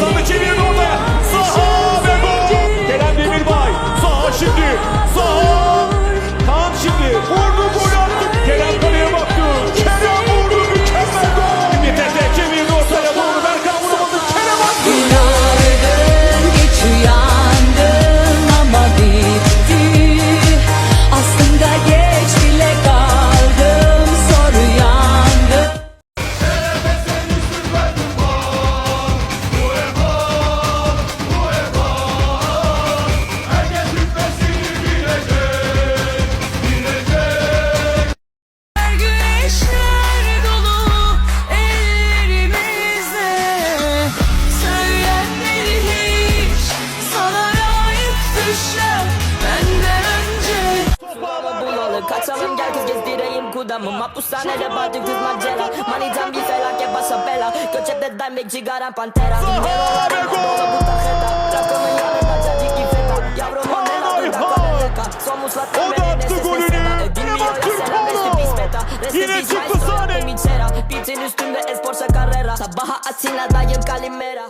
Zamy ciebie gezdireyim kudamı Mahpushanede battık kız macera Manitan bir felaket başa bela Göçekte daymek cigaran pantera. Dinlerolar dolu bu tarjeta Rakımın yanında cacık ifeta Yavrum o ne la duda kameleka Somos la O da temene attı golünü. Dinliyor ya Türk selam rest in peace beta Rest in Yine çıktı sahne. Beat'in üstünde esporsa carrera Sabaha Atina'dayım Kalimera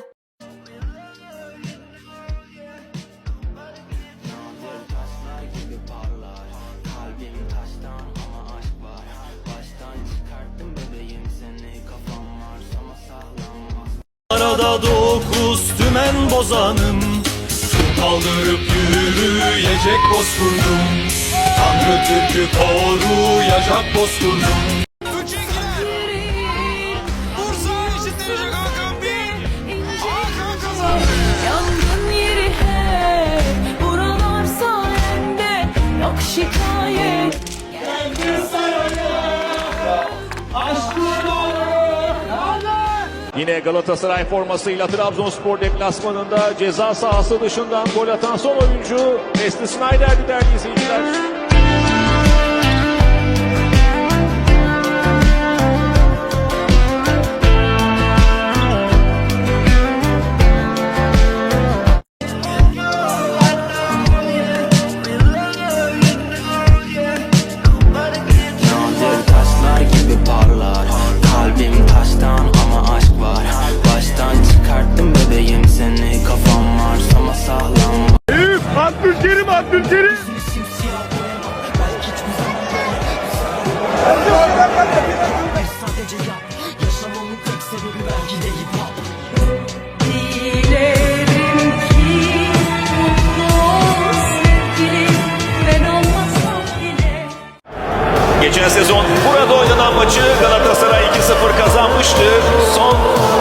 Arada dokuz tümen bozanım. Kaldırıp yürüyecek bozkurdum. Tanrı Türk'ü koruyacak bozkurdum Yine Galatasaray formasıyla Trabzonspor deplasmanında ceza sahası dışından gol atan son oyuncu Wesley Sneijder'di değerli izleyiciler. Olmasam bile Geçen sezon burada oynanan maçı Galatasaray 2-0 kazanmıştı. Son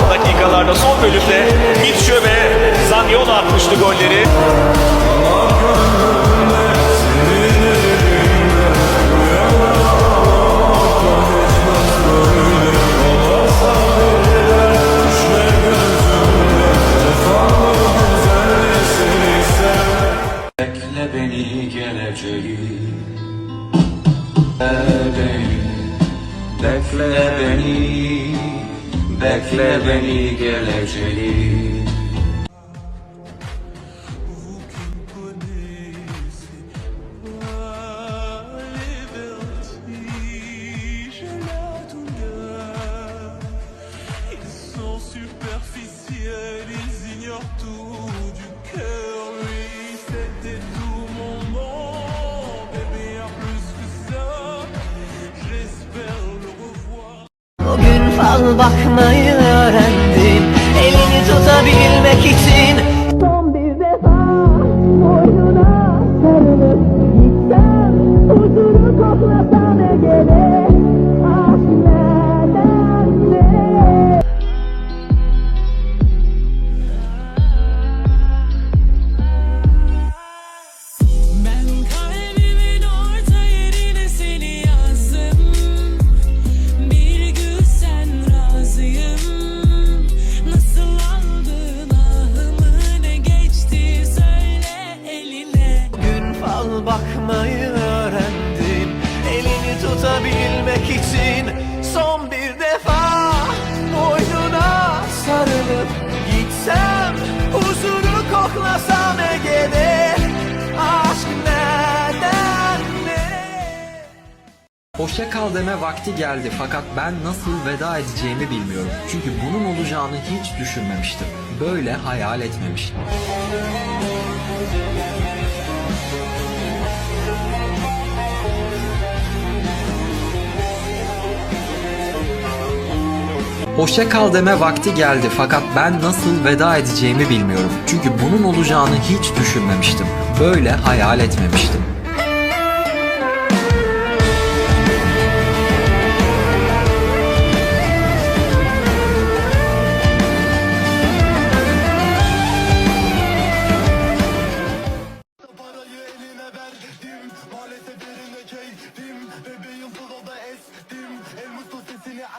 dakikalarda, son bölümde Mitchell ve Zaniolo atmıştı golleri. Bekle beni geleceğim Bekle beni Bekle beni Bekle Bakmayı Hoşça kal deme vakti geldi fakat ben nasıl veda edeceğimi bilmiyorum. Çünkü bunun olacağını hiç düşünmemiştim. Böyle hayal etmemiştim. Hoşça kal deme vakti geldi fakat ben nasıl veda edeceğimi bilmiyorum. Çünkü bunun olacağını hiç düşünmemiştim. Böyle hayal etmemiştim.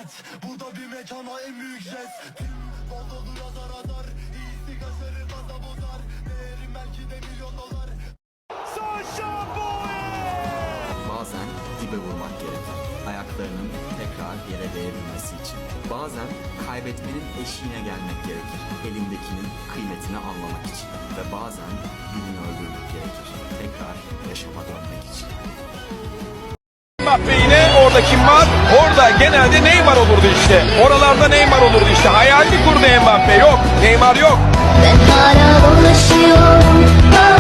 Sesini aç Bu da bir mekana en büyük jestim Bol dolu yazar azar İyisi kaçarır fazla bozar Değerim belki de milyon dolar Bazen dibe vurmak gerekir. Ayaklarının tekrar yere değebilmesi için. Bazen kaybetmenin eşiğine gelmek gerekir. Elindekinin kıymetini anlamak için. Ve bazen birini öldürmek gerekir. Tekrar yaşama dönmek için. Mbappe yine orada kim var? Orada genelde Neymar olurdu işte. Oralarda Neymar olurdu işte. Hayalini kurdu Mbappe. Yok. Neymar yok. Ben hala dolaşıyorum